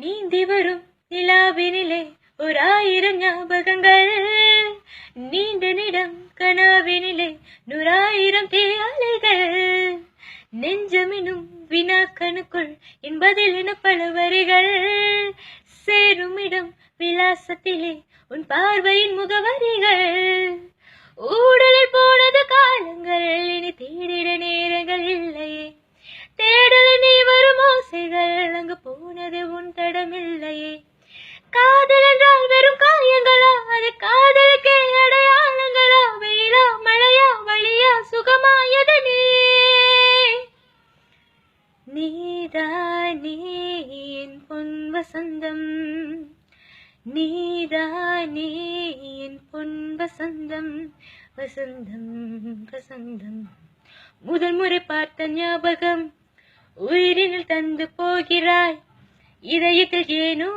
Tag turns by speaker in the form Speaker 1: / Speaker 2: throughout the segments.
Speaker 1: நீந்தி வரும் நிலாவினிலே ஒரு ஆயிரம் ஞாபகங்கள். நீண்ட நிடம் கனாவினிலே நூறாயிரம் தேயாலைகள் நெஞ்சமெனும் வினாக்கணுக்குள் என்பதில் என பல வரிகள் சேருமிடம் விலாசத்திலே உன் பார்வையின் முகவரிகள். காதல் என்றால் வெறும் காயங்களா? அது காதலுக்கு அடையாளங்களா? வெயிலா மழையா வழியா சுகமா எது நீ? நீதானே என் பொன் வசந்தம். நீதானே என் பொன் வசந்தம். வசந்தம் வசந்தம். முதல் முறை பார்த்த ஞாபகம் உயிரினில் தந்து போகிறாய். இதயத்தில் ஏனோ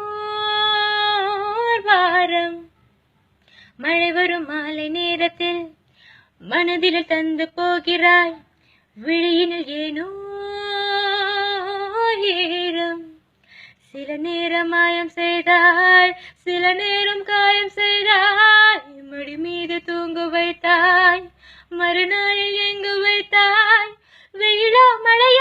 Speaker 1: வாரம் மழை வரும் மாலை நேரத்தில் மனதில் தந்து போகிறாய். விழியினில் ஏனோ ஈரம் சில நேரம் மாயம் செய்தாள் சில நேரம் காயம் செய்தாய். மடி மீது தூங்கு வைத்தாய் மறுநாளில் எங்கு வைத்தாய். வெயிலா மழை